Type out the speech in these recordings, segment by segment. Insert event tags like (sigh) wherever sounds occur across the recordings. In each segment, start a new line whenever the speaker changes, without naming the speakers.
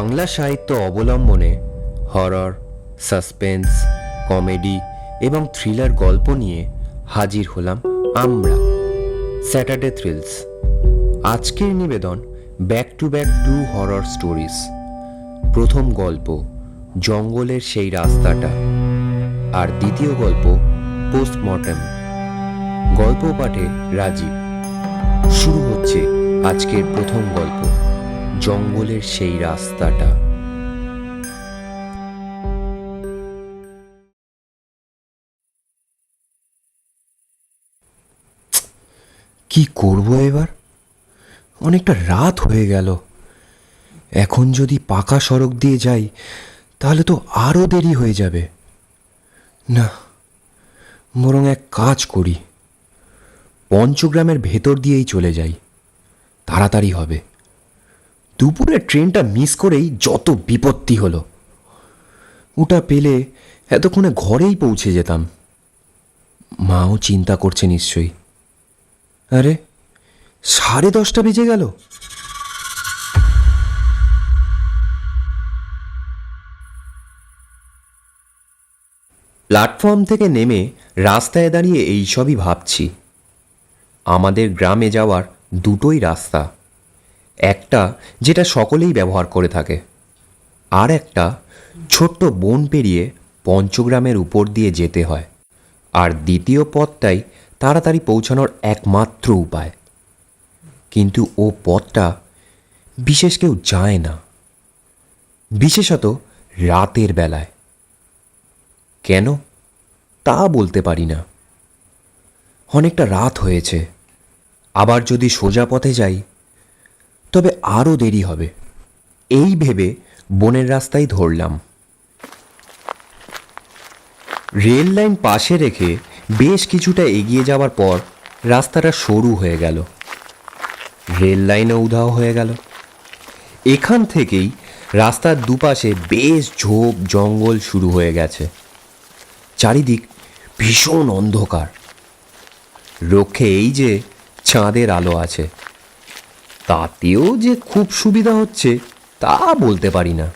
বাংলা সাহিত্য অবলম্বনে horror, suspense, comedy এবং থ্রিলার গল্প নিয়ে হাজির হলাম আমরা। Saturday thrills. আজকের নিবেদন back to back to horror stories. প্রথম গল্প, জঙ্গলের সেই রাস্তাটা। আর দ্বিতীয় গল্প, পোস্টমর্টেম। গল্প পাঠে রাজীব। শুরু হচ্ছে আজকের প্রথম গল্প। জঙ্গলের সেই রাস্তাটা। কি করব এবার? অনেকটা রাত হয়ে গেল। এখন যদি পাকা সড়ক দিয়ে যাই, তাহলে তো আরও দেরি হয়ে যাবে। না, বরং এক কাজ করি। পঞ্চগ্রামের ভেতর দিয়েই চলে যাই। তাড়াতাড়ি হবে। দুপুরে ট্রেনটা মিস করেই যত বিপত্তি হলো। ওটা পেলে এতক্ষণে ঘরেই পৌঁছে যেতাম। মাও চিন্তা করছে নিশ্চয়ই। আরে, সাড়ে দশটা বেজে গেল। প্ল্যাটফর্ম থেকে নেমে রাস্তায় দাঁড়িয়ে এই সবই ভাবছি। আমাদের গ্রামে যাওয়ার দুটোই রাস্তা। একটা যেটা সকলেই ব্যবহার করে থাকে। আর একটা ছোট্ট বন পেরিয়ে পঞ্চগ্রামের উপর দিয়ে যেতে হয়। আর দ্বিতীয় পথটাই তাড়াতাড়ি পৌঁছানোর একমাত্র উপায়। কিন্তু ও পথটা বিশেষ কেউ যায় না। বিশেষত রাতের বেলায়। কেন? তা বলতে পারি না। অনেকটা রাত হয়েছে। আবার যদি সোজা পথে যাই তবে আরও দেরি হবে। এই ভেবে বনের রাস্তায় ধরলাম। রেল লাইন পাশে রেখে বেশ কিছুটা এগিয়ে যাওয়ার পর রাস্তাটা সরু হয়ে গেল। রেল লাইনও উধাও হয়ে গেল। এখান থেকেই রাস্তার দুপাশে বেশ ঝোপ জঙ্গল শুরু হয়ে গেছে। চারিদিক ভীষণ অন্ধকার। রক্ষে এই যে চাঁদের আলো আছে। তাতেও যে খুব সুবিধা হচ্ছে, তা বলতে পারি না।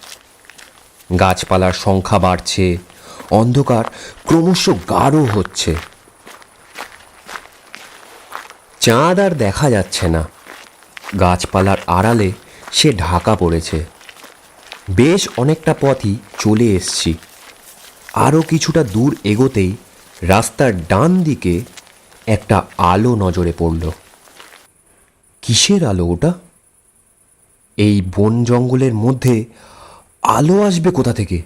গাছপালার সংখ্যা বাড়ছে, অন্ধকার ক্রমশ গাঢ় হচ্ছে। চাঁদ আর দেখা যাচ্ছে না। গাছপালার আড়ালে সে ঢাকা পড়েছে। বেশ অনেকটা পথই চলে এসছি। আরও কিছুটা দূর এগোতেই রাস্তার ডান দিকে একটা আলো নজরে পড়ল। কিসের আলো ওটা? এই বন জঙ্গলের মধ্যে আলো আসবে কোথা থেকে?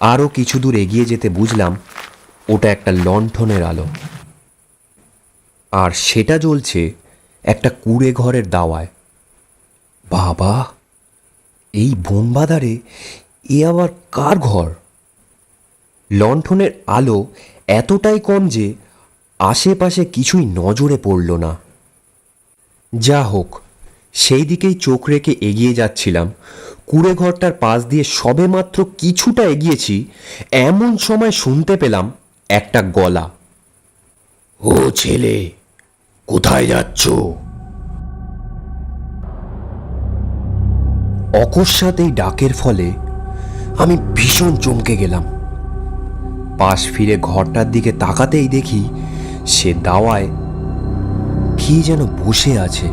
আরও কিছু দূর এগিয়ে যেতে বুঝলাম ওটা একটা লণ্ঠনের আলো। আর সেটা জ্বলছে একটা কুড়ে ঘরের দাওয়ায়। বাবা, এই বনবাদারে এ আবার কার ঘর? লণ্ঠনের আলো এতটাই কম যে আশেপাশে কিছুই নজরে পড়ল না। যা হোক, সেই দিকেই চোখ রেখে এগিয়ে যাচ্ছিলাম। কুড়ে ঘরটার পাশ দিয়ে সবেমাত্র কিছুটা এগিয়েছি, এমন সময় শুনতে পেলাম একটা গলা। ও ছেলে, কোথায় যাচ্ছ? অকস্মাৎ এই ডাকের ফলে আমি ভীষণ চমকে গেলাম। পাশ ফিরে ঘরটার দিকে তাকাতেই দেখি সে দাওয়ায় কি যেন বসে আছে।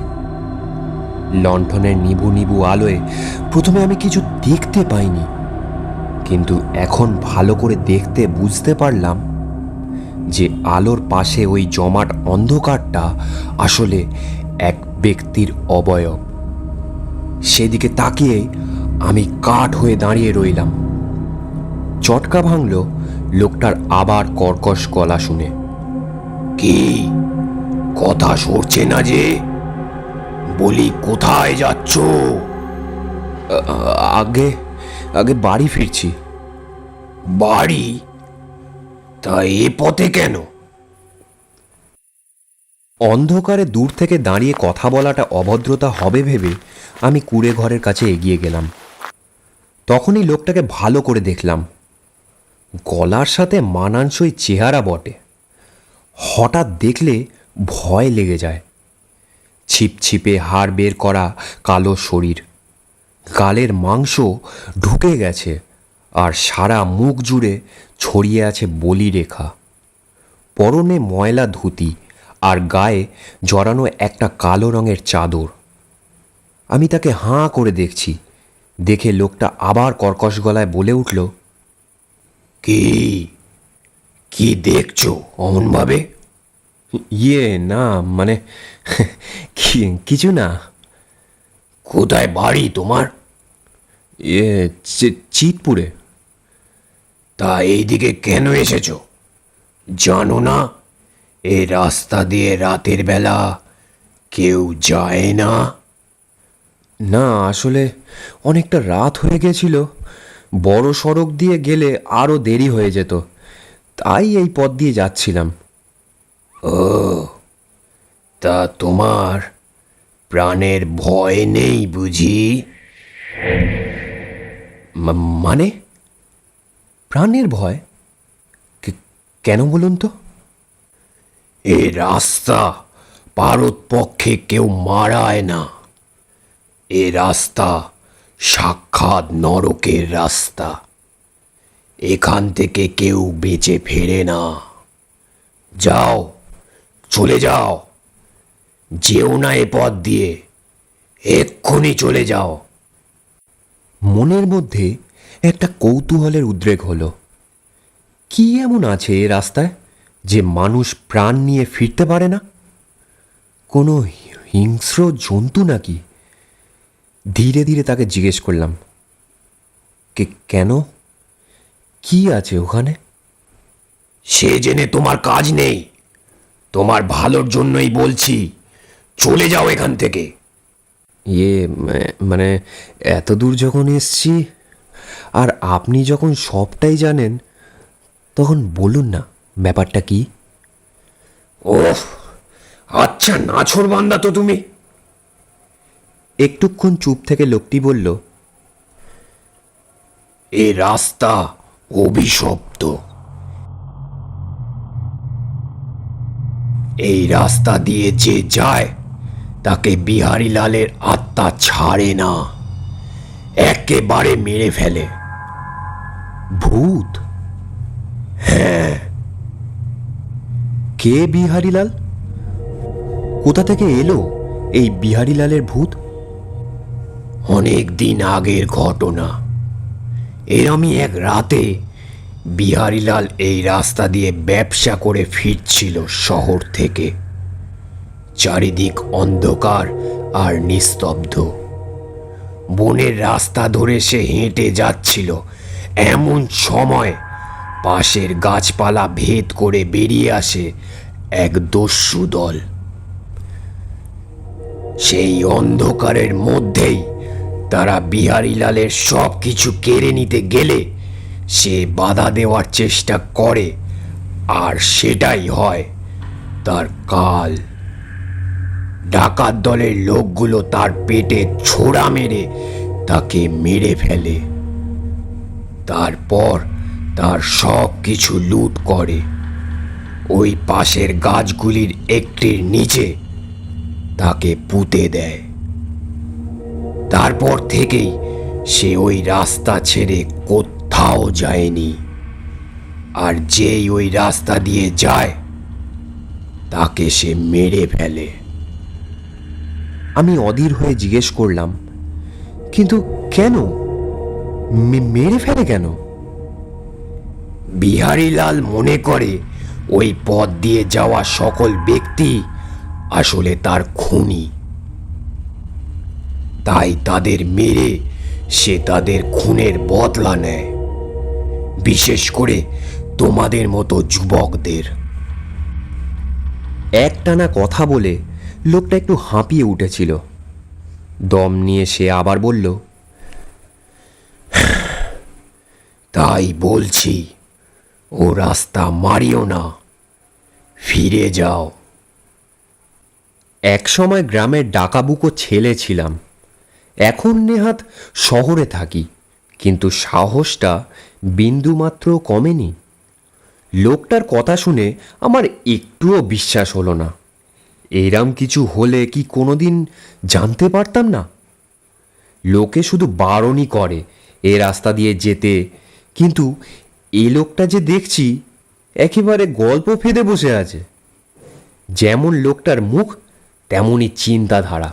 লণ্ঠনের নিবু নিবু আলোয় প্রথমে আমি কিছু দেখতে পাইনি, কিন্তু এখন ভালো করে দেখতে বুঝতে পারলাম যে আলোর পাশে ওই জমাট অন্ধকারটা আসলে এক ব্যক্তির অবয়ব। সেদিকে তাকিয়ে আমি কাঠ হয়ে দাঁড়িয়ে রইলাম। চটকা ভাঙল লোকটার আবার কর্কশ গলা শুনে। কি? কথা সরছে না যে? বলি কোথায় যাচ্ছ? আগে আগে বাড়ি ফিরছি। বাড়ি? তা এ পথে কেন? অন্ধকারে দূর থেকে দাঁড়িয়ে কথা বলাটা অভদ্রতা হবে ভেবে আমি কুড়ে ঘরের কাছে এগিয়ে গেলাম। তখনই লোকটাকে ভালো করে দেখলাম। গলার সাথে মানানসই চেহারা বটে। হঠাৎ দেখলে ভয় লেগে যায়। ছিপছিপে হাড় বের করা কালো শরীর। গালের মাংস ঢুকে গেছে আর সারা মুখ জুড়ে ছড়িয়ে আছে বলি রেখা। পরনে ময়লা ধুতি আর গায়ে জড়ানো একটা কালো রঙের চাদর। আমি তাকে হাঁ করে দেখছি। দেখে লোকটা আবার কর্কশ গলায় বলে উঠল,
কি? কি দেখছ অমনভাবে?
ইয়ে না মানে (laughs) কিছু না।
কোথায় বাড়ি তোমার?
ইয়ে চিতপুরে।
তা এইদিকে কেন এসেছ? জানো না, এ রাস্তা দিয়ে রাতের বেলা কেউ যায় না?
না, আসলে অনেকটা রাত হয়ে গেছিল। বড় সড়ক দিয়ে গেলে আরও দেরি হয়ে যেত। তাই এই পথ দিয়ে যাচ্ছিলাম।
তা তোমার প্রাণের ভয় নেই বুঝি?
মানে? প্রাণের ভয়? কেন বলুন তো?
এ রাস্তা ভারত পক্ষে কেউ মারায় না। এ রাস্তা সাক্ষাৎ নরকের রাস্তা। এখান থেকে কেউ বেঁচে ফেরে না। যাও চলে যাও। যেও না এ পথ দিয়ে এক্ষুনি চলে যাও।
মনের মধ্যে একটা কৌতূহলের উদ্রেক হলো। কি এমন আছে এ রাস্তায় যে মানুষ প্রাণ নিয়ে ফিরতে পারে না? কোনো হিংস্র জন্তু নাকি? ধীরে ধীরে তাকে জিজ্ঞেস করলাম কে কেন? কি আছে ওখানে?
সে জেনে তোমার কাজ নেই। তোমার ভালোর জন্যই বলছি চলে যাও এখান থেকে।
ইয়ে মানে এত দূর যখন এসছি আর আপনি যখন সবটাই জানেন তখন বলুন না ব্যাপারটা কি?
ওহ আচ্ছা নাছর বান্দা তো তুমি।
একটুক্ষণ চুপ থেকে লোকটি বলল
এ রাস্তা অভিশপ্ত। এই রাস্তা দিয়ে যে যায়, তাকে বিহারী লালের আত্মা ছাড়ে না। একেবারে মেরে ফেলে।
ভূত? হ্যাঁ। কে বিহারীলাল? কোথা থেকে এলো এই বিহারীলালের ভূত?
অনেক দিন আগের ঘটনা। এরমই এক রাতে বিহারীলাল এই রাস্তা দিয়ে ব্যবসা করে ফিরছিল শহর থেকে। চারিদিক অন্ধকার আর নিস্তব্ধ। বনের রাস্তা ধরে সে হেঁটে যাচ্ছিল। এমন সময় পাশের গাছপালা ভেদ করে বেরিয়ে আসে এক দস্যু দল। সেই অন্ধকারের মধ্যেই তারা বিহারীলালের সব কিছু কেড়ে নিতে গেলে সে বাধা দেওয়ার চেষ্টা করে, আর সেটাই হয় তার কাল। ডাকাত দলের লোকগুলো তার পেটে ছোড়া মেরে তাকে মেরে ফেলে। তারপর তার সব কিছু লুট করে। ওই পাশের গাছগুলির একটির নিচে তাকে পুঁতে দেয়। তারপর থেকেই সে ওই রাস্তা ছেড়ে কোথাও যায়নি। আর যেই ওই রাস্তা দিয়ে যায়, তাকে সে মেরে ফেলে।
আমি অধীর হয়ে জিজ্ঞেস করলাম, কিন্তু কেন? মেরে ফেলে কেন?
বিহারীলাল মনে করে, ওই পথ দিয়ে যাওয়া সকল ব্যক্তি আসলে তার খুনি। তাই তাদের মেরে সে তাদের খুনের বদলা নেয়। বিশেষ করে তোমাদের মতো যুবকদের।
একটানা কথা বলে লোকটা একটু হাঁপিয়ে উঠেছিল। দম নিয়ে সে আবার বলল
তাই বলছি ও রাস্তা মারিও না ফিরে যাও।
একসময় গ্রামের ডাকাবুকো ছেলে ছিলাম। এখন নেহাত শহরে থাকি কিন্তু সাহসটা বিন্দুমাত্র কমেনি। লোকটার কথা শুনে আমার একটুও বিশ্বাস হলো না। এরাম কিছু হলে কি কোনোদিন জানতে পারতাম না? লোকে শুধু বারণই করে এ রাস্তা দিয়ে যেতে, কিন্তু এ লোকটা যে দেখছি একেবারে গল্প ফেদে বসে আছে। যেমন লোকটার মুখ, তেমনই চিন্তাধারা।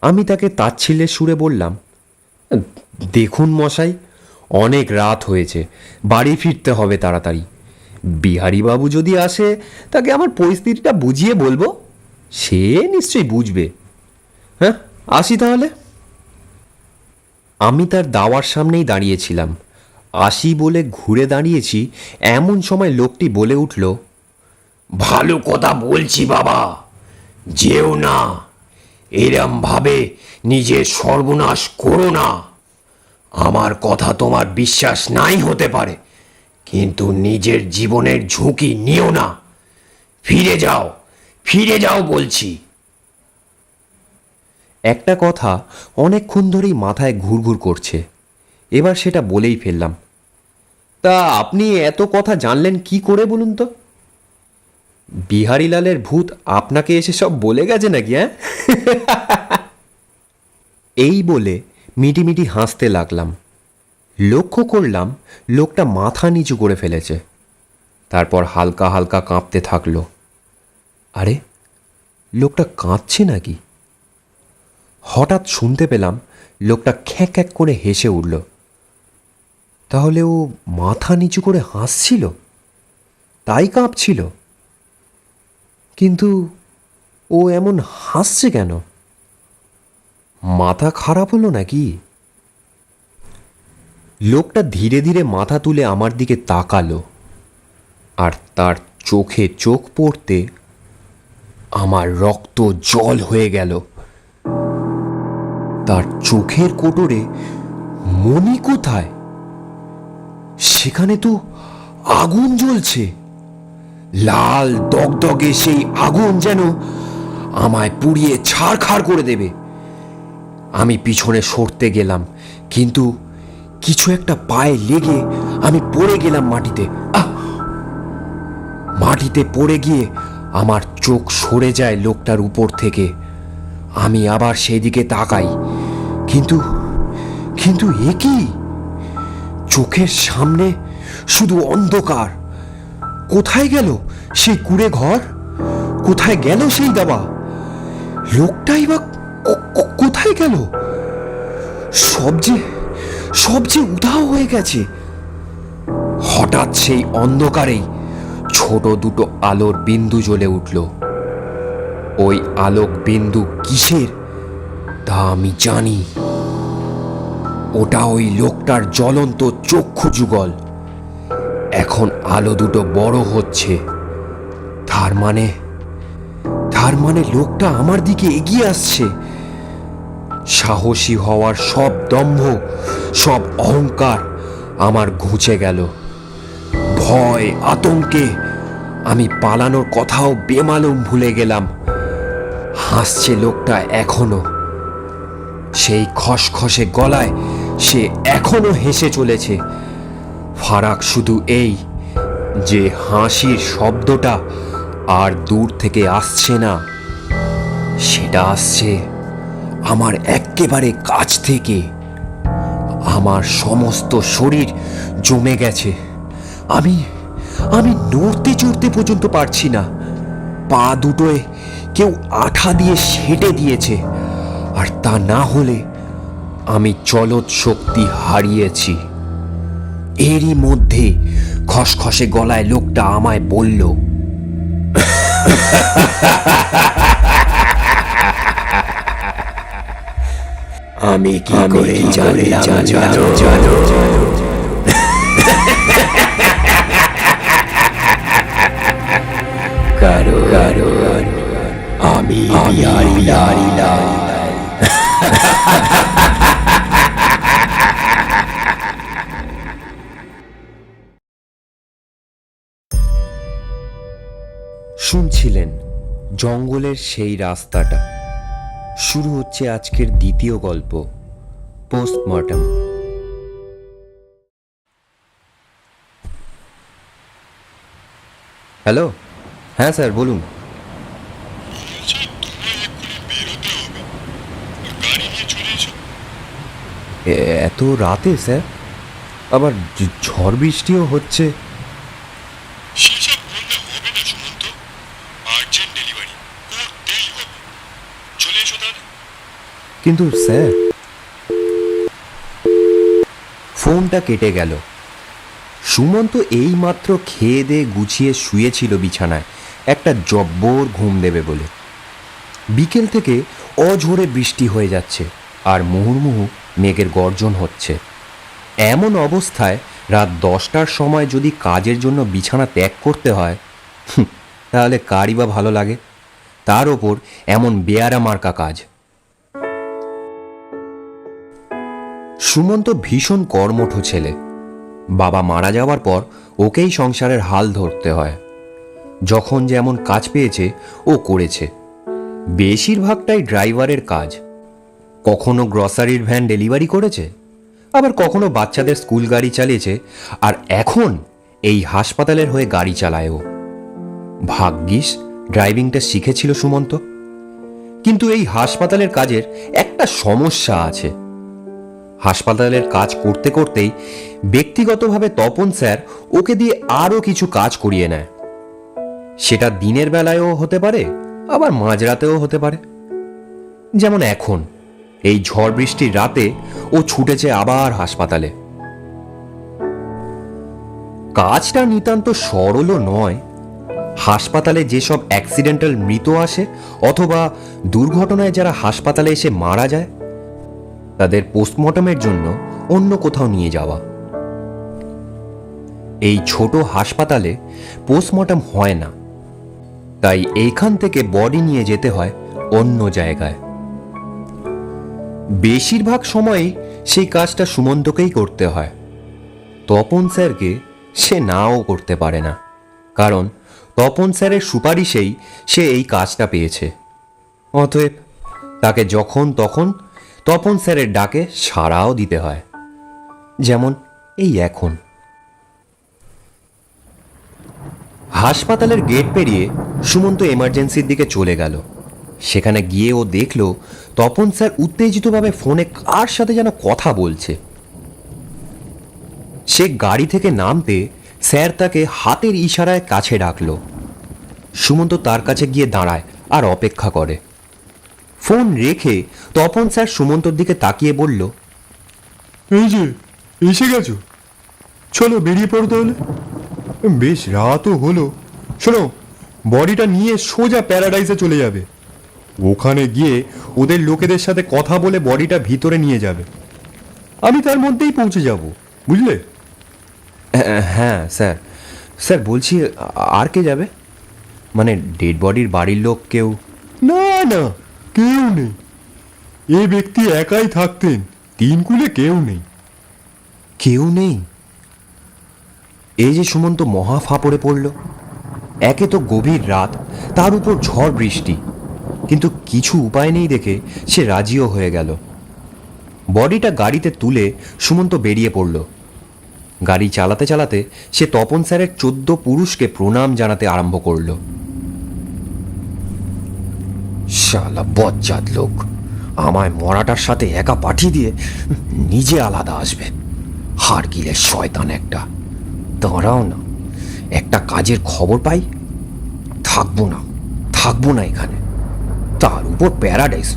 আমি তাকে তাচ্ছিল্যের সুরে বললাম, দেখুন মশাই অনেক রাত হয়েছে, বাড়ি ফিরতে হবে তাড়াতাড়ি। বিহারীবাবু যদি আসে, তাকে আমার পরিস্থিতিটা বুঝিয়ে বলব, সে নিশ্চয়ই বুঝবে। হ্যাঁ আসি তাহলে। আমি তার দাওয়ার সামনেই দাঁড়িয়েছিলাম। আসি বলে ঘুরে দাঁড়িয়েছি, এমন সময় লোকটি বলে উঠল,
ভালো কথা বলছি বাবা, যেও না। এরম ভাবে নিজের সর্বনাশ করো না। আমার কথা তোমার বিশ্বাস নাই হতে পারে, কিন্তু নিজের জীবনের ঝুঁকি নিও না। ফিরে যাও ফিরে যাও বলছি।
একটা কথা অনেকক্ষণ ধরেই মাথায় ঘুরঘুর করছে, এবার সেটা বলেই ফেললাম। তা আপনি এত কথা জানলেন কি করে বলুন তো? বিহারীলালের ভূত আপনাকে এসে সব বলে গেছে নাকি হ্যাঁ (laughs) এই বলে মিটিমিটি হাসতে লাগলাম। লক্ষ্য করলাম লোকটা মাথা নিচু করে ফেলেছে। তারপর হালকা হালকা কাঁপতে থাকল। আরে, লোকটা কাঁদছে নাকি? হঠাৎ শুনতে পেলাম লোকটা খ্যাঁক খ্যাঁক করে হেসে উঠল। তাহলে ও মাথা নিচু করে হাসছিল? তাই কাঁপছিল? কিন্তু ও এমন হাসছে কেন? মাথা খারাপ হলো নাকি? লোকটা ধীরে ধীরে মাথা তুলে আমার দিকে তাকালো আর তার চোখে চোখ পড়তে আমার রক্ত জল হয়ে গেল। তার চোখের কোটরে মণি কোথায়? সেখানে তো আগুন জ্বলছে। লাল দগদগে সেই আগুন যেন আমায় পুড়িয়ে ছাড়খাড় করে দেবে। আমি পিছনে সরতে গেলাম, কিন্তু কিছু একটা পায়ে লেগে আমি পড়ে গেলাম মাটিতে। মাটিতে পড়ে গিয়ে আমার চোখ সরে যায় লোকটার উপর থেকে। আমি আবার সেই দিকে তাকাই, কিন্তু কিন্তু এ কি? চোখের সামনে শুধু অন্ধকার। কোথায় গেল সেই কুড়ে ঘর? কোথায় গেল সেই দাবা? লোকটাই বা কোথায় গেল? সব যে সব যে উধাও হয়ে গেছে। হঠাৎ সেই অন্ধকারেই ছোট দুটো আলোর বিন্দু জ্বলে উঠল। ওই আলোক বিন্দু কিসের? তা আমি জানি। ওটা ওই লোকটার জ্বলন্ত চক্ষু যুগল। এখন আলো দুটো বড় হচ্ছে। তার মানে তার মানে লোকটা আমার দিকে এগিয়ে আসছে। সাহসী হওয়ার সব দম্ভ, সব অহংকার আমার ঘুচে গেল। ভয়, আতঙ্কে আমি পালানোর কথাও বেমালুম ভুলে গেলাম। হাসছে লোকটা এখনও। সেই খসখসে গলায় সে এখনও হেসে চলেছে। ফারাক শুধু এই যে হাসির শব্দটা আর দূর থেকে আসছে না, সেটা আসছে আমার এক্কেবারে কাছ থেকে। আমার সমস্ত শরীর জমে গেছে। আমি আমি নড়তে চড়তে পর্যন্ত পারছি না। পা দুটোয় কেউ আঠা দিয়ে সেটে দিয়েছে। আর তা না হলে আমি চলৎ শক্তি হারিয়েছি। এরই মধ্যে খসখসে গলায় লোকটা আমায় বলল
আমি কি করে জানলাম জানো জানো কারও কারও আমি
শুনছিলেন জঙ্গলের সেই রাস্তাটা। শুরু হচ্ছে আজকের দ্বিতীয় গল্প, পোস্টমর্টম। হ্যালো? হ্যাঁ স্যার, বলুন। এত রাতে স্যার? আবার ঝড় বৃষ্টিও হচ্ছে
সেসব বললে হবে না সুমন্ত আর্জেন্ট ডেলিভারি করতেই হবে চলে এসো তাহলে
কিন্তু, স্যার, ফোনটা কেটে গেল। সুমন্ত এইমাত্র খেয়ে দিয়ে গুছিয়ে শুয়েছিল বিছানায়। একটা জব্বর ঘুম দেবে বলে। বিকেল থেকে অঝোরে বৃষ্টি হয়ে যাচ্ছে আর মুহুর্মুহু মেঘের গর্জন হচ্ছে। এমন অবস্থায় রাত দশটার সময় যদি কাজের জন্য বিছানা ত্যাগ করতে হয় তাহলে কারই বা ভালো লাগে? তার ওপর এমন বেয়ারা মার্কা কাজ। সুমন্ত ভীষণ কর্মঠ ছেলে। বাবা মারা যাওয়ার পর ওকেই সংসারের হাল ধরতে হয়। যখন যেমন কাজ পেয়েছে, ও করেছে। বেশিরভাগটাই ড্রাইভারের কাজ। কখনো গ্রসারির ভ্যান ডেলিভারি করেছে, আবার কখনো বাচ্চাদের স্কুল গাড়ি চালিয়েছে, আর এখন এই হাসপাতালের হয়ে গাড়ি চালায় ও। ভাগ্যিস ড্রাইভিংটা শিখেছিল সুমন্ত। কিন্তু এই হাসপাতালের কাজের একটা সমস্যা আছে। হাসপাতালের কাজ করতে করতেই ব্যক্তিগতভাবে তপন স্যার ওকে দিয়ে আরও কিছু কাজ করিয়ে নেয়। সেটা দিনের বেলায়ও হতে পারে, আবার মাঝরাতেও হতে পারে। যেমন এখন, এই ঝড় বৃষ্টির রাতে ও ছুটেছে আবার হাসপাতালে। কাজটা নিতান্ত সরলও নয়। হাসপাতালে যেসব অ্যাক্সিডেন্টাল মৃত আসে অথবা দুর্ঘটনায় যারা হাসপাতালে এসে মারা যায় তাদের পোস্টমর্টমের জন্য অন্য কোথাও নিয়ে যাওয়া। এই ছোট হাসপাতালে পোস্টমর্টম হয় না। তাই এইখান থেকে বডি নিয়ে যেতে হয় অন্য জায়গায়। বেশিরভাগ সময়ই সেই কাজটা সুমন্তকেই করতে হয়। তপন স্যারকে সে নাও করতে পারে না। কারণ তপন স্যারের সুপারিশেই সে এই কাজটা পেয়েছে। অতএব তাকে যখন তখন তপন স্যারের ডাকে সাড়াও দিতে হয়। যেমন এই এখন। হাসপাতালের গেট পেরিয়ে সুমন্ত এমার্জেন্সির দিকে চলে গেল। সেখানে গিয়ে ও দেখল তপন স্যার উত্তেজিতভাবে ফোনে কার সাথে যেন কথা বলছে। সে গাড়ি থেকে নামতে স্যার তাকে হাতের ইশারায় কাছে ডাকলো। সুমন্ত তার কাছে গিয়ে দাঁড়ায় আর অপেক্ষা করে। ফোন রেখে তপন স্যার সুমন্তর দিকে তাকিয়ে বলল
এই যে এসে গেছো? চলো বেরিয়ে পড়ো তাহলে। বেশ রাতও হলো। শোনো বডিটা নিয়ে সোজা প্যারাডাইসে চলে যাবে। ওখানে গিয়ে ওদের লোকেদের সাথে কথা বলে বডিটা ভিতরে নিয়ে যাবে। আমি তার মধ্যেই পৌঁছে যাব বুঝলে?
হ্যাঁ, হ্যাঁ স্যার। স্যার বলছি আর কে যাবে? মানে ডেড বডির বাড়ির লোক কেউ?
না না কেউ নেই। এ ব্যক্তি একাই থাকতেন, তিন কুলে কেউ নেই।
কেউ নেই? এই যে সুমন্ত মহা ফাঁপড়ে পড়ল। একে তো গভীর রাত, তার উপর ঝড় বৃষ্টি। কিন্তু কিছু উপায় নেই দেখে সে রাজিও হয়ে গেল। বডিটা গাড়িতে তুলে সুমন্ত বেরিয়ে পড়ল। গাড়ি চালাতে চালাতে সে তপন স্যারের চোদ্দ পুরুষকে প্রণাম জানাতে আরম্ভ করল।
শালা বজ্জাত লোক। আমায় মরাটার সাথে একা পাঠিয়ে দিয়ে নিজে আলাদা আসবে। হারগিলের শয়তান একটা। দাঁড়াও না, একটা কাজের খবর পাই? থাকব না থাকব না এখানে। তার উপর প্যারাডাইস।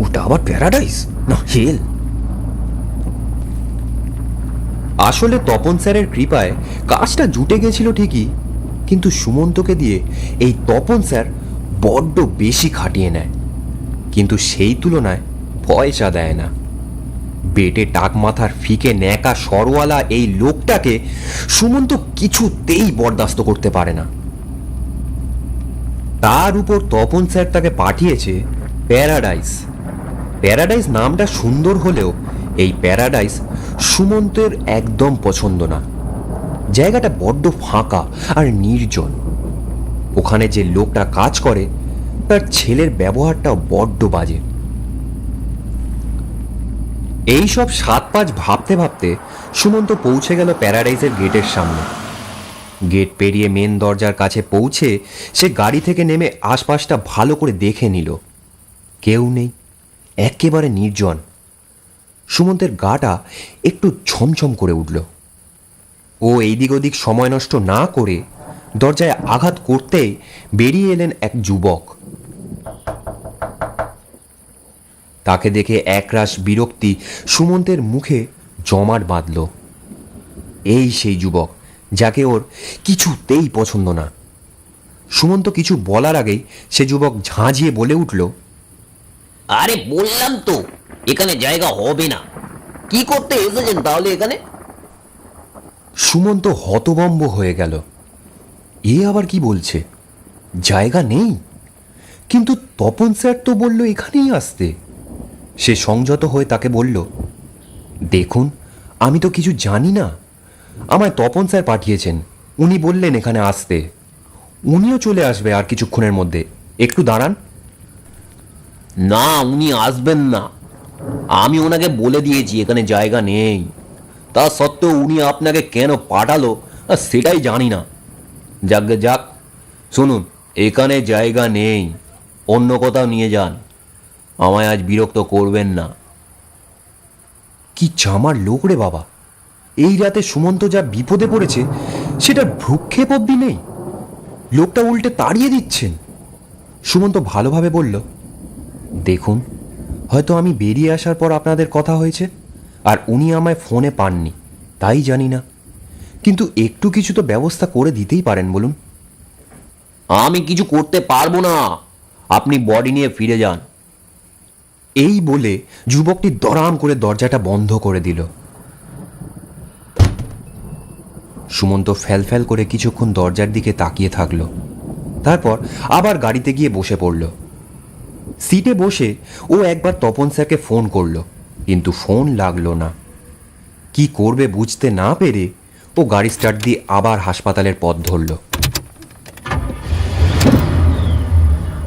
ওটা আবার প্যারাডাইস? না, হেল।
আসলে তপন স্যারের কৃপায় কাজটা জুটে গেছিল ঠিকই, কিন্তু সুমন্তকে দিয়ে এই তপন স্যার বড্ড বেশি খাটিয়ে নেয়। কিন্তু সেই তুলনায় পয়সা দেয় না। বেটে টাক মাথার ফিকে ন্যাকা সরওয়ালা এই লোকটাকে সুমন্ত কিছুতেই বরদাস্ত করতে পারে না। তার উপর তপন স্যার তাকে পাঠিয়েছে প্যারাডাইস। প্যারাডাইস নামটা সুন্দর হলেও এই প্যারাডাইস সুমন্তের একদম পছন্দ না। জায়গাটা বড্ড ফাঁকা আর নির্জন। ওখানে যে লোকটা কাজ করে, তার ছেলের ব্যবহারটা বড্ড বাজে। এই সব সাত পাঁচ ভাবতে ভাবতে সুমন্ত পৌঁছে গেল প্যারাডাইজের গেটের সামনে। গেট পেরিয়ে মেন দরজার কাছে পৌঁছে সে গাড়ি থেকে নেমে আশপাশটা ভালো করে দেখে নিল। কেউ নেই, একেবারে নির্জন। সুমন্তের গাটা একটু ছমছম করে উঠল। ও এইদিক ওদিক সময় নষ্ট না করে দরজায় আঘাত করতে বেরিয়ে এলেন এক যুবক। তাকে দেখে একরাশ বিরক্তি সুমন্তের মুখে জমাট বাঁধল। এই সেই যুবক যাকে ওর কিছুতেই পছন্দ না। সুমন্ত কিছু বলার আগেই সে যুবক ঝাঁঝিয়ে বলে উঠল
আরে বললাম তো এখানে জায়গা হবে না। কি করতে এসেছেন তাহলে এখানে?
সুমন্ত হতবম্ব হয়ে গেল। এ আবার কি বলছে? জায়গা নেই। কিন্তু তপন স্যার তো বলল এখানেই আসতে। সে সংযত হয়ে তাকে বলল, দেখুন, আমি তো কিছু জানি না। আমায় তপন স্যার পাঠিয়েছেন। উনি বললেন এখানে আসতে। উনিও চলে আসবে আর কিছুক্ষণের মধ্যে। একটু দাঁড়ান।
না, উনি আসবেন না। আমি ওনাকে বলে দিয়েছি, এখানে জায়গা নেই। তা সত্ত্বেও উনি আপনাকে কেন পাঠালো, সেটাই জানি না। যাক যাক শুনুন, এখানে জায়গা নেই, অন্য কোথাও নিয়ে যান। আমায় আজ বিরক্ত করবেন না।
কি চামার লোক রে বাবা। এই রাতে সুমন্ত যা বিপদে পড়েছে সেটা ভ্রুক্ষেপ অব্দি নেই। লোকটা উল্টে তাড়িয়ে দিচ্ছেন। সুমন্ত ভালোভাবে বলল, দেখুন, হয়তো আমি বেরিয়ে আসার পর আপনাদের কথা হয়েছে, আর উনি আমায় ফোনে পাননি, তাই জানি না। কিন্তু একটু কিছু তো ব্যবস্থা করে দিতেই পারেন বলুন।
আমি কিছু করতে পারব না। আপনি বডি নিয়ে ফিরে যান।
এই বলে যুবকটি দরাম করে দরজাটা বন্ধ করে দিল। সুমন্ত ফ্যাল করে কিছুক্ষণ দরজার দিকে তাকিয়ে থাকল। তারপর আবার গাড়িতে গিয়ে বসে পড়ল। সিটে বসে ও একবার তপন স্যারকে ফোন করল কিন্তু ফোন লাগল না। কি করবে বুঝতে না পেরে ও গাড়ি স্টার্ট দিয়ে আবার হাসপাতালের পথ ধরল।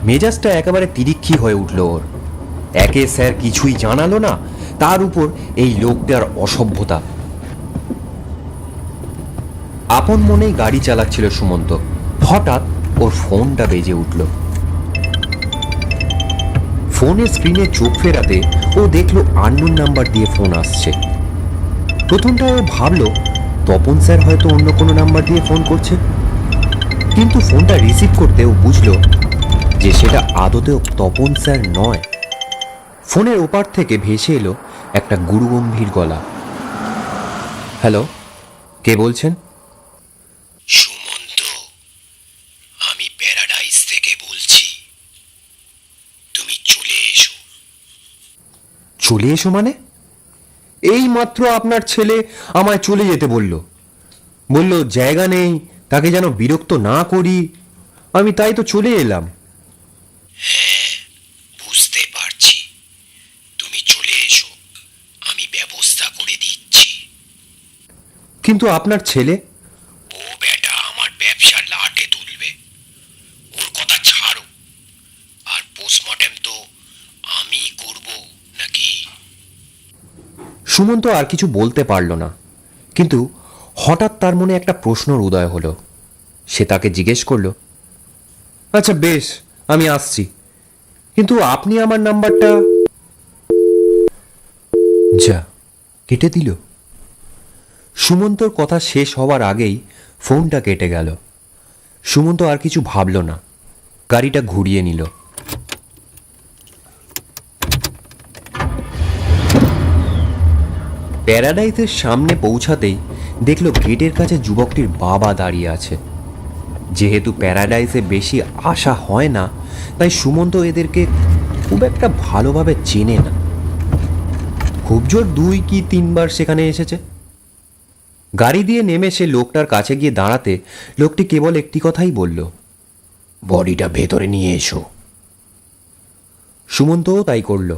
মেজাজটা একেবারে তিরিক্ষি হয়ে উঠল ওর। একে স্যার কিছুই জানালো না, তার উপর এই লোকটার অসভ্যতা। আপন মনেই গাড়ি চালাচ্ছিল সুমন্ত। হঠাৎ ওর ফোনটা বেজে উঠল। ফোনের স্ক্রিনে চোখ ফেরাতে ও দেখল আননোন নাম্বার দিয়ে ফোন আসছে। প্রথমটা ও ভাবলো তপন স্যার হয়তো অন্য কোনো নাম্বার দিয়ে ফোন করছে। কিন্তু ফোনটা রিসিভ করতে ও বুঝলো যে সেটা আদতেও তপন স্যার নয়। ফোনের ওপার থেকে ভেসে এলো একটা গুরুগম্ভীর গলা। হ্যালো কে বলছেন?
সুমন্ত আমি প্যারাডাইস থেকে বলছি। তুমি চলে এসো।
চলে এসো মানে? এই মাত্র আপনার ছেলে আমায় চলে যেতে বলল। বলল জায়গা নেই তাকে যেন বিরক্ত না করি। আমি তাই তো চলে এলাম।
বুঝতে পারছি। তুমি চলে এসো আমি ব্যবস্থা করে দিচ্ছি।
কিন্তু আপনার ছেলে
ও বেটা আমার ব্যবসা লাটে তুলবে ওর কথা ছাড়ো আর পোস্টমর্টেম তো আমি করব নাকি
সুমন্ত আর কিছু বলতে পারল না। কিন্তু হঠাৎ তার মনে একটা প্রশ্নর উদয় হলো। সে তাকে জিজ্ঞেস করল আচ্ছা বেশ, আমি আসছি। কিন্তু আপনি আমার নাম্বারটা যা, কেটে দিল? সুমন্তর কথা শেষ হওয়ার আগেই ফোনটা কেটে গেল। সুমন্ত আর কিছু ভাবল না। গাড়িটা ঘুরিয়ে নিল। প্যারাডাইসের সামনে পৌঁছাতেই দেখল গেটের কাছে যুবকটির বাবা দাঁড়িয়ে আছে। যেহেতু প্যারাডাইসে বেশি আশা হয় না, তাই সুমন্ত এদেরকে খুব একটা ভালোভাবে চেনে না। খুব জোর দুই কি তিনবার সেখানে এসেছে। গাড়ি দিয়ে নেমে সে লোকটার কাছে গিয়ে দাঁড়াতে লোকটি কেবল একটি কথাই বলল,
বডিটা ভেতরে নিয়ে এসো।
সুমন্তও তাই করল।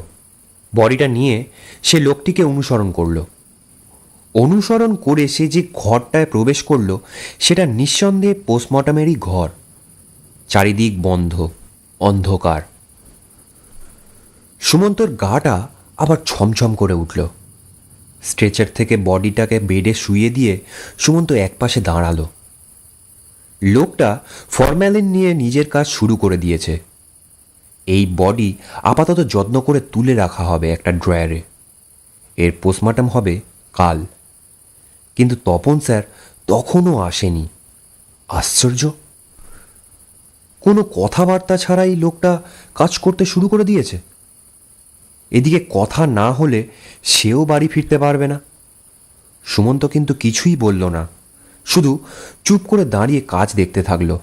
বডিটা নিয়ে সে লোকটিকে অনুসরণ করল। অনুসরণ করে সে যে ঘরটায় প্রবেশ করল, সেটা নিঃসন্দেহে পোস্টমর্টমেরই ঘর। চারিদিক বন্ধ, অন্ধকার। সুমন্তর গাটা আবার ছমছম করে উঠল। স্ট্রেচার থেকে বডিটাকে বেডে শুয়ে দিয়ে সুমন্ত একপাশে দাঁড়াল। লোকটা ফরম্যালিন নিয়ে নিজের কাজ শুরু করে দিয়েছে। এই বডি আপাতত যত্ন করে তুলে রাখা হবে একটা ড্রয়ারে। এর পোস্টমর্টম হবে কাল। কিন্তু তপন স্যার তখনও আসেনি। আশ্চর্য। কোনো কথাবার্তা ছাড়াই লোকটা কাজ করতে শুরু করে দিয়েছে। এদিকে কথা না হলে সেও বাড়ি ফিরতে পারবে না। সুমন্ত কিন্তু কিছুই বলল না। শুধু চুপ করে দাঁড়িয়ে কাজ দেখতে থাকল।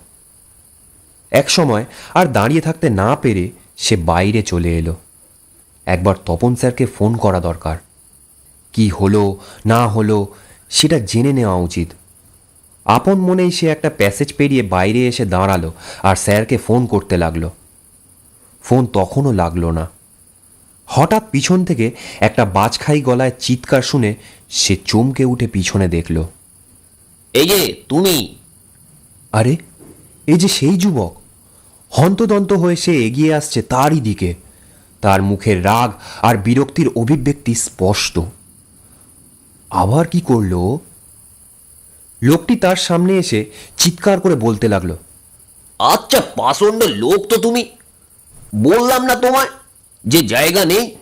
এক সময় আর দাঁড়িয়ে থাকতে না পেরে সে বাইরে চলে এলো। একবার তপন স্যারকে ফোন করা দরকার। কি হলো, না হলো সেটা জেনে নেওয়া উচিত। আপন মনেই সে একটা প্যাসেজ পেরিয়ে বাইরে এসে দাঁড়াল আর স্যারকে ফোন করতে লাগল। ফোন তখনও লাগল না। হঠাৎ পিছন থেকে একটা বাজখাই গলায় চিৎকার শুনে সে চমকে উঠে পিছনে দেখল।
এই যে তুমি!
আরে এই যে সেই যুবক! হন্তদন্ত হয়ে সে এগিয়ে আসছে তারই দিকে। তার মুখের রাগ আর বিরক্তির অভিব্যক্তি স্পষ্ট। আবার কি করল? লোকটি তার সামনে এসে চিৎকার করে বলতে লাগল
আচ্ছা পাষণ্ড লোক তো তুমি। বললাম না তোমায় যে জায়গা নেই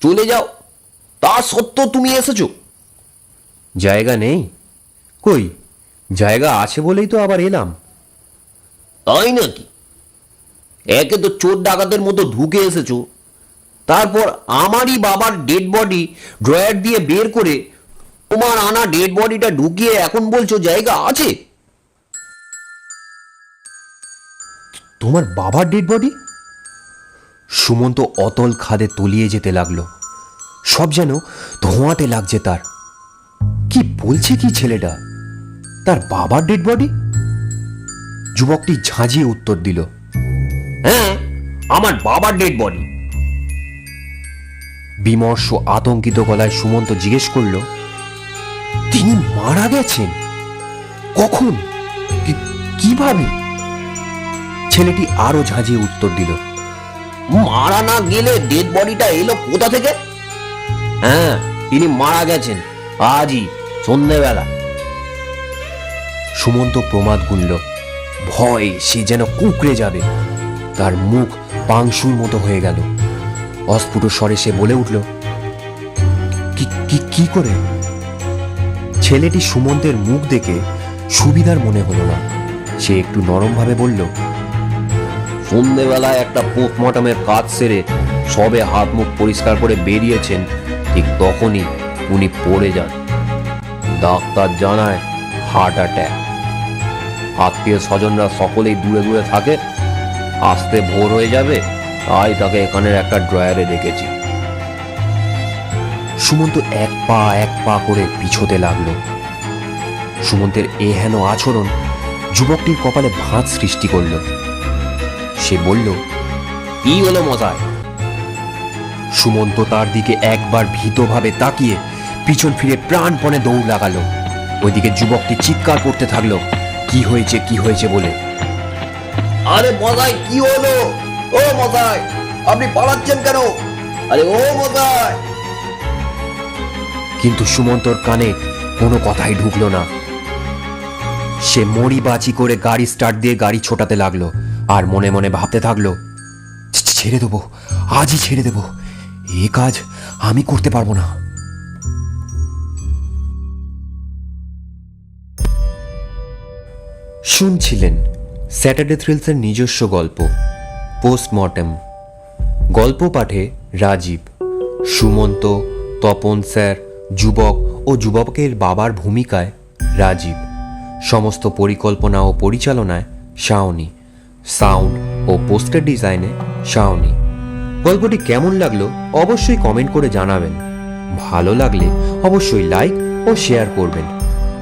চলে যাও। তা সত্ত্বেও তুমি এসেছ।
জায়গা নেই? কই? জায়গা আছে বলেই তো আবার এলাম।
তাই নাকি? একে তো চোর ডাকাতের মতো ঢুকে এসেছ। তারপর আমারই বাবার ডেড বডি ড্রয়ার দিয়ে বের করে তোমার আনা ডেড বডিটা ঢুকিয়ে এখন বলছো জায়গা আছে?
তোমার বাবার ডেড বডি সুমন্ত অতল খাদে তলিয়ে যেতে লাগল। সব যেন ধোঁয়াতে লাগছে তার। কি বলছে কি ছেলেটা? তার বাবার ডেড বডি যুবকটি ঝাঁঝিয়ে উত্তর দিল
হ্যাঁ আমার বাবার ডেড বডি
বিমর্ষ আতঙ্কিত গলায় সুমন্ত জিজ্ঞেস করল তিনি মারা গেছেন? কখন? কীভাবে? ছেলেটি আরও ঝাঁঝিয়ে উত্তর দিল,
মারা না গেলে ডেড বডিটা এলো কোথা থেকে? হ্যাঁ তিনি মারা গেছেন, আজই সন্ধ্যেবেলা
সুমন্ত প্রমাদ গুনল, ভয়, সে যেন কুকড়ে যাবে। তার মুখ পাংশুর মতো হয়ে গেল। অস্ফুট স্বরে সে বলে উঠল কি কি করে? ছেলেটি সুমন্তের মুখ দেখে সুবিধার মনে হলো না। সে একটু নরমভাবে বলল
সন্ধ্যেবেলায় একটা পোস্টমর্টমের কাজ সেরে সবে হাত মুখ পরিষ্কার করে বেরিয়েছেন, ঠিক তখনই উনি পড়ে যান। ডাক্তার জানায় হার্ট অ্যাট্যাক আত্মীয় স্বজনরা সকলেই দূরে দূরে থাকে, আসতে ভোর হয়ে যাবে, তাই তাকে এখানের একটা ড্রয়ারে রেখেছি।
সুমন্ত এক পা এক পা করে পিছোতে লাগল। সুমন্তের এ হেন আচরণ যুবকটির কপালে ভাঁজ সৃষ্টি করল। সে বলল,
কি হলো মশাই?
সুমন্ত তার দিকে একবার ভীতভাবে তাকিয়ে পিছন ফিরে প্রাণপণে দৌড় লাগালো। ওইদিকে যুবকটি চিৎকার করতে থাকল, কি হয়েছে কি হয়েছে? বলে।
আরে মশাই, কি হলো? ও মশাই, আপনি পালাচ্ছেন কেন? আরে ও মশাই
কিন্তু সুমন্তর কানে কোনো কথাই ঢুকলো না। সে মরি বাঁচি করে গাড়ি স্টার্ট দিয়ে গাড়ি ছোটাতে লাগল আর মনে মনে ভাবতে থাকল ছেড়ে দেবো, আজই ছেড়ে দেবো, এ কাজ আমি করতে পারব না। শুনছিলেন স্যাটারডে থ্রিলসের নিজস্ব গল্প, পোস্টমর্টেম। গল্প পাঠে রাজীব, সুমন্ত, তপন স্যার যুবক ও যুবকের বাবার ভূমিকায় রাজীব। সমস্ত পরিকল্পনা ও পরিচালনায় শাওনি। সাউন্ড ও পোস্টার ডিজাইনে শাওনি। গল্পটি কেমন লাগল অবশ্যই কমেন্ট করে জানাবেন। ভালো লাগলে অবশ্যই লাইক ও শেয়ার করবেন।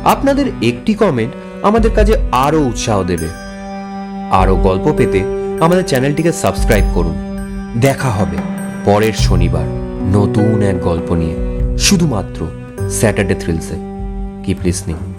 আপনাদের একটি কমেন্ট আমাদের কাজে আরও উৎসাহ দেবে। আরও গল্প পেতে আমাদের চ্যানেলটিকে সাবস্ক্রাইব করুন। দেখা হবে পরের শনিবার নতুন এক গল্প নিয়ে। শুধুমাত্র স্যাটারডে থ্রিলসে কিপ লিসনিং